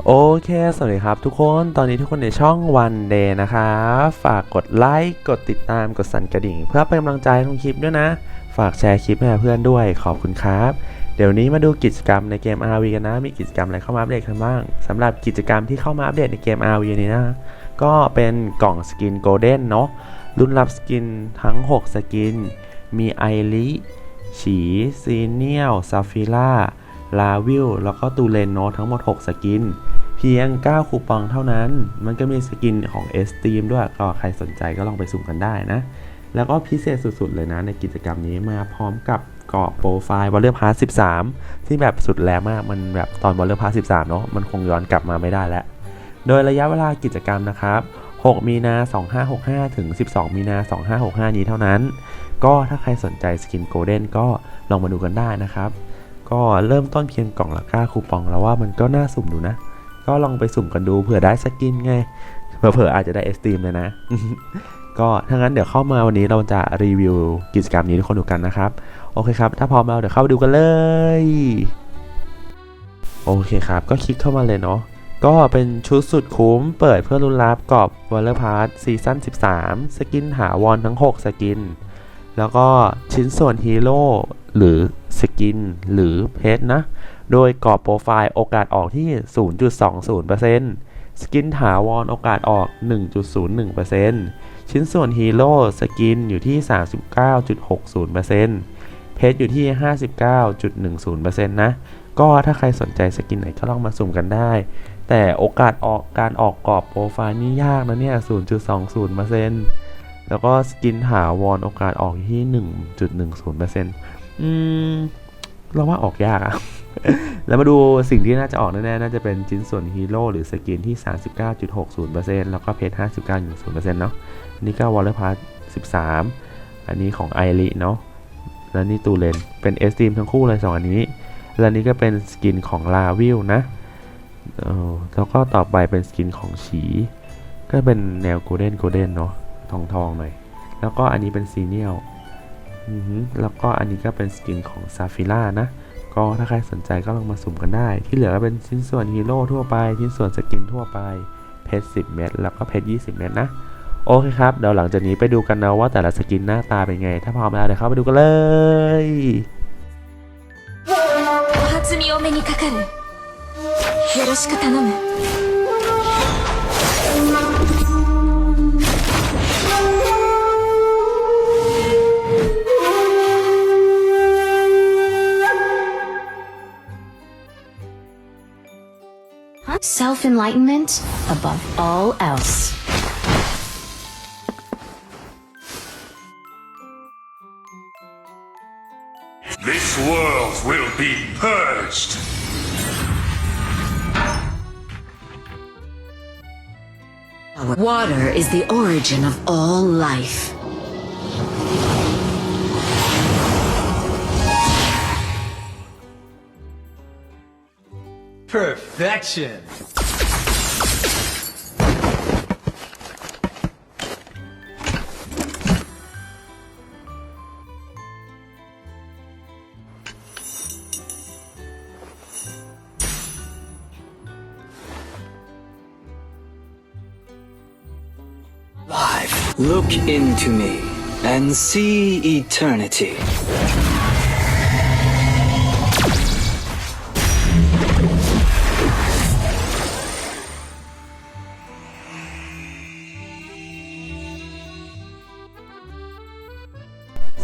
โอเค สวัสดีครับทุกคน ตอนนี้ทุกคนในช่อง One Day นะครับฝากกดไลค์ กดติดตาม กดสั่นกระดิ่ง เพื่อเป็นกำลังใจให้ทุกคลิปด้วยนะ ฝากแชร์คลิปให้เพื่อนด้วย ขอบคุณครับ เดี๋ยวนี้มาดูกิจกรรมในเกม RV กันนะ มีกิจกรรมอะไรเข้ามาอัปเดตกันบ้างสำหรับกิจกรรมที่เข้ามาอัปเดตในเกม RV นี้นะ ก็เป็นกล่องสกินโกลเด้นเนาะ รุ่นรับสกินทั้ง 6 สกิน มีไอริฉีซีเนียลซาฟิล่า ลาวิลแล้วก็ตูเลนโนทั้งหมด 6 สกิน เพียง 9 คูปองเท่านั้น มันก็มีสกินของ S Team ด้วยก็ใครสนใจก็ลองไปสุ่มกันได้นะ แล้วก็พิเศษสุดๆเลยนะในกิจกรรมนี้มาพร้อมกับกรอบโปรไฟล์วอลเลอร์พาร์13 ที่แบบสุดแรงมากมันแบบตอนวอลเลอร์พาร์13 เนาะมันคงย้อนกลับมาไม่ได้แล้ว โดยระยะเวลากิจกรรมนะครับ 6 มีนา 2565 ถึง 12 มีนา 2565 นี้เท่านั้น ก็ถ้าใครสนใจสกินโกลเด้นก็ลองมาดูกันได้นะครับ ก็เริ่มต้นเพียงกล่องละ9คูปองแล้วว่ามันก็น่าสุ่มดูนะ ก็ลองไปสุ่มกันดูเผื่อได้สกินไงเผื่ออาจจะได้เอสตีมเลยนะ ก็ถ้างั้นเดี๋ยวเข้ามาวันนี้เราจะรีวิวกิจกรรมนี้ทุกคนดูกันนะครับ โอเคครับ ถ้าพร้อมแล้วเดี๋ยวเข้าไปดูกันเลย โอเคครับ ก็คลิกเข้ามาเลยเนาะ ก็เป็นชุดสุดคุ้มเปิดเพื่อลุ้นรับกรอบวอลเลอร์พาร์ทซีซั่น13 สกินหาวอนทั้ง 6 สกิน แล้วก็ชิ้นส่วนฮีโร่ หรือสกินหรือเพชรนะ โดยกรอบโปรไฟล์โอกาสออกที่ 0.20%สกินถาวรโอกาสออก 1.01%ชิ้นส่วนฮีโร่สกินอยู่ที่ 39.60%เพชรอยู่ที่ 59.10%นะ ก็ถ้าใครสนใจสกินไหนก็ลองมาสุ่มกันได้ แต่โอกาสออกการออกกรอบโปรไฟล์นี่ยากนะเนี่ย 0.20%แล้วก็สกินถาวรโอกาสออกที่ 1.10% อืมเราว่าออกยากอะแล้วมาดูสิ่งที่น่าจะออกแน่ๆ น่าจะเป็นชิ้นส่วนฮีโร่หรือสกินที่ 39.60%แล้วก็เพชร59.0%เนาะนี่ก็วอลเลอร์พาร์13 อันนี้ของไอริเนาะ แล้วนี่ตูเลน เป็นเอสตีมทั้งคู่เลยสองอันนี้ แล้วนี่ก็เป็นสกินของลาวิลนะแล้วก็ต่อไปเป็นสกินของฉี ก็เป็นแนวโกลเด้นโกลเด้นเนาะ ทองทองๆหน่อย แล้วก็อันนี้เป็นซีเนียล แล้วก็อันนี้ก็เป็นสกินของซาฟิล่านะ ก็ถ้าใครสนใจก็ลองมาสุ่มกันได้ ที่เหลือก็เป็นชิ้นส่วนฮีโร่ทั่วไป ชิ้นส่วนสกินทั่วไป เพชร10 เม็ดแล้วก็เพชร20 เม็ดนะ โอเคครับ เดี๋ยวหลังจากนี้ไปดูกันนะว่าแต่ละสกินหน้าตาเป็นไง ถ้าพร้อมแล้วเดี๋ยวเข้าไปดูกันเลย お初にお目にかかるよろしく頼む Self enlightenment above all else. This world will be purged. Water is the origin of all life. Perfection! Look into me and see eternity.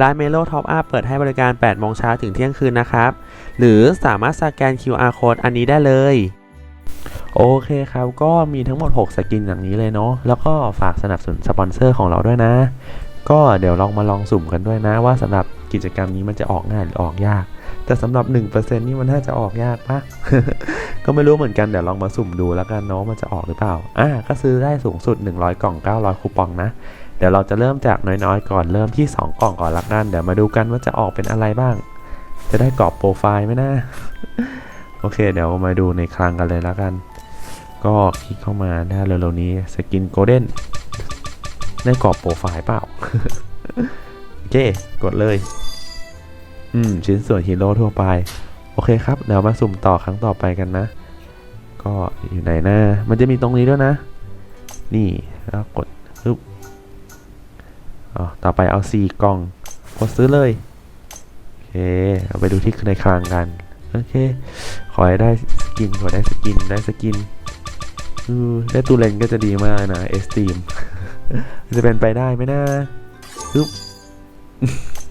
ร้าน Melo Top Up เปิดให้บริการ 8 โมงเช้าถึงเที่ยงคืนนะครับ หรือสามารถสแกน QR code อันนี้ได้เลยโอเคครับ ก็มีทั้งหมด 6 สกินอย่างนี้เลยเนาะ แล้วก็ฝากสนับสนุนสปอนเซอร์ของเราด้วยนะ ก็เดี๋ยวลองมาลองสุ่มกันด้วยนะว่าสำหรับกิจกรรมนี้มันจะออกง่ายหรือออกยาก แต่สำหรับ 1%นี่มันน่าจะออกยากปะก็ไม่รู้เหมือนกัน เดี๋ยวลองมาสุ่มดูแล้วกันเนาะมันจะออกหรือเปล่า อะก็ซื้อได้สูงสุด 100 กล่อง 900 คูปองนะ เดี๋ยวเราจะเริ่มจากน้อยๆ ก่อนเริ่มที่ 2 กล่องก่อนละกันเดี๋ยวมาดูกันว่าจะออกเป็นอะไรบ้าง จะได้กรอบโปรไฟล์ไหมนะโอเค เดี๋ยวมาดูในคลังกันเลยละกัน ก็คลิกเข้ามาได้เร็วๆนี้สกินโกลเด้นได้กรอบโปรไฟล์เปล่าโอเค กดเลย อืม ชิ้นส่วนฮีโร่ทั่วไป โอเคครับ เดี๋ยวมาสุ่มต่อครั้งต่อไปกันนะ ก็อยู่ไหนนะมันจะมีตรงนี้ด้วยนะ นี่แล้วกดปึ๊บ อ๋อต่อไปเอา 4 กล่องกดซื้อเลย โอเค เอาไปดูที่ในคลังกัน โอเค ขอให้ได้สกิน ขอได้สกิน ได้สกินอือได้ตูเลนก็จะดีมากนะเอสตีมจะเป็นไปได้ไหมนะปึ๊บ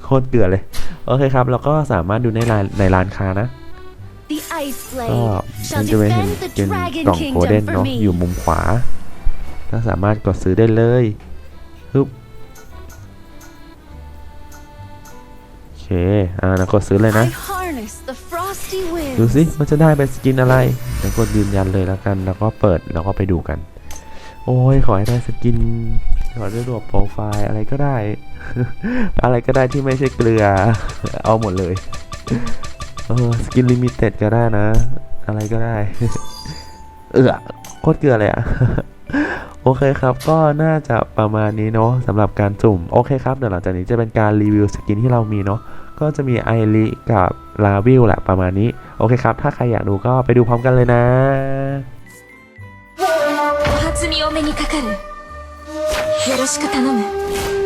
โคตรเกลือเลย โอเคครับแล้วก็สามารถดูในร้านในร้านค้านะ The Ice ก็ Blade มั shall นจะเป็นเห็น defend the เป็น Dragon กล่องโกลเด้น Kingdom เนาะ for อยู่ me. มุมขวา ก็สามารถกดซื้อได้เลยปึ๊บ เคอ่าแล้วกดซื้อเลยนะ I harness the frosty ดู winds. สิมันจะได้เป็นสกินอะไรเดี๋ยวกดยืนยันเลยแล้วกัน แล้วก็เปิดแล้วก็ไปดูกัน โอ้ยขอให้ได้สกินขอได้รูปโปรไฟล์อะไรก็ได้ อะไรก็ได้ที่ไม่ใช่เกลือ เอาหมดเลยเออสกินลิมิเต็ดก็ได้นะ อะไรก็ได้ เออโคตรเกลือเลยอะโอเคครับ ก็น่าจะประมาณนี้เนาะสำหรับการสุ่ม โอเคครับ เดี๋ยวหลังจากนี้จะเป็นการรีวิวสกินที่เรามีเนาะ ก็จะมีไอริกับลาวิลแหละประมาณนี้ โอเคครับ ถ้าใครอยากดูก็ไปดูพร้อมกันเลยนะ お初にお目にかかる。よろしく頼む。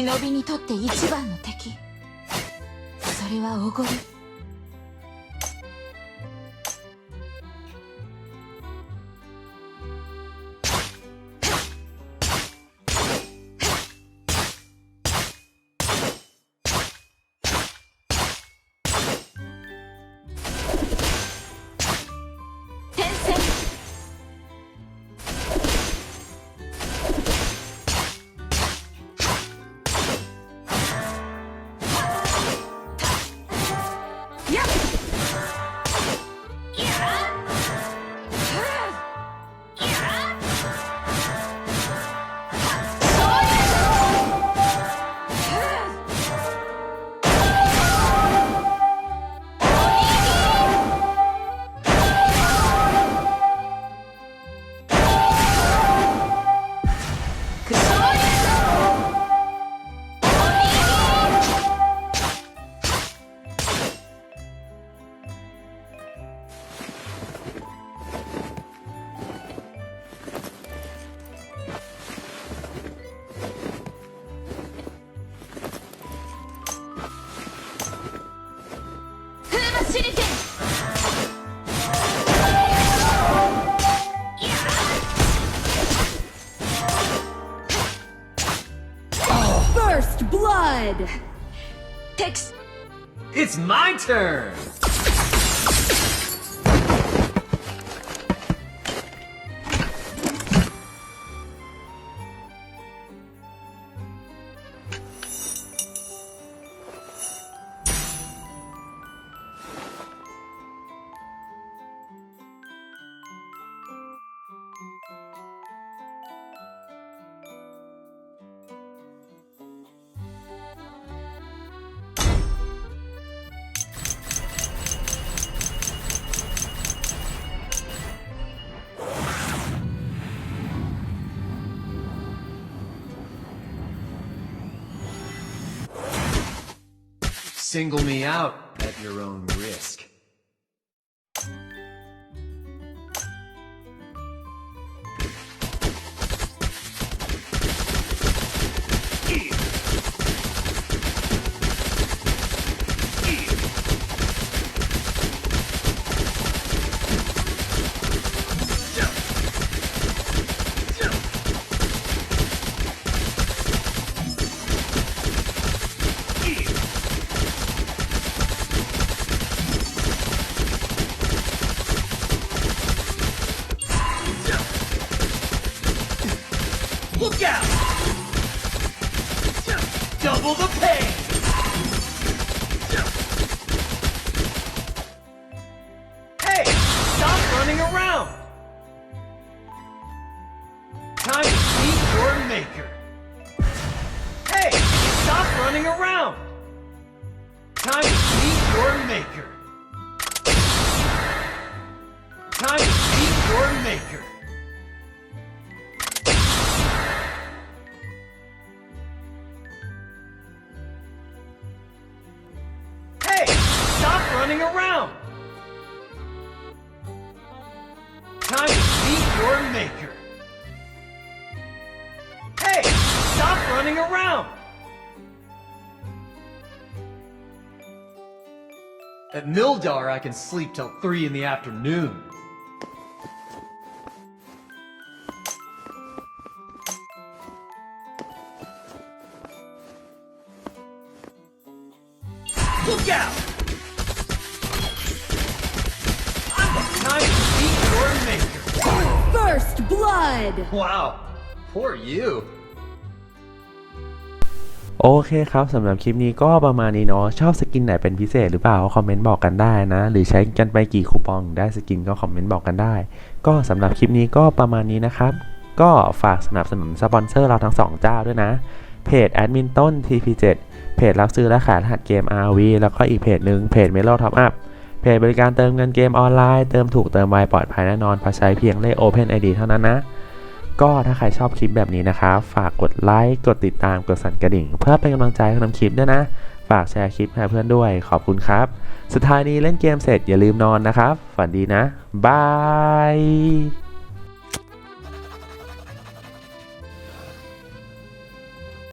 忍びにとって一番の敵。それはおごり Yep. Text It's my turn! Single me out at your own risk. Double the pain! Hey! Stop running around! Time to meet your maker! Hey! Stop running around! Time to meet your maker! Time to meet your maker! At Mildar, I can sleep till 3 in the afternoon. Look out! I'm the time to meet your maker. First blood! Wow, poor you. โอเคครับสำหรับคลิปนี้ก็ประมาณนี้เนาะชอบสกินไหนเป็นพิเศษหรือเปล่าคอมเมนต์บอกกันได้นะ หรือใช้กันไปกี่คูปองได้สกินก็คอมเมนต์บอกกันได้ ก็สำหรับคลิปนี้ก็ประมาณนี้นะครับ ก็ฝากสนับสนุนสปอนเซอร์เราทั้งสองเจ้าด้วยนะ เพจแอดมินต้น TP7 เพจรับซื้อและขายรหัสเกม RV แล้วก็อีกเพจหนึ่งเพจ Melo Top Up เพจบริการเติมเงินเกมออนไลน์เติมถูกเติมไวปลอดภัยแน่นอนพราะใช้เพียงเลข Open ID เท่านั้นนะ ก็ถ้าใครชอบคลิปแบบนี้นะครับฝากกดไลค์กดติดตามกดสั่นกระดิ่ง เพื่อเป็นกำลังใจให้ทำคลิปด้วยนะ ฝากแชร์คลิปให้เพื่อนด้วยขอบคุณครับ สุดท้ายนี้เล่นเกมเสร็จอย่าลืมนอนนะครับ ฝันดีนะบาย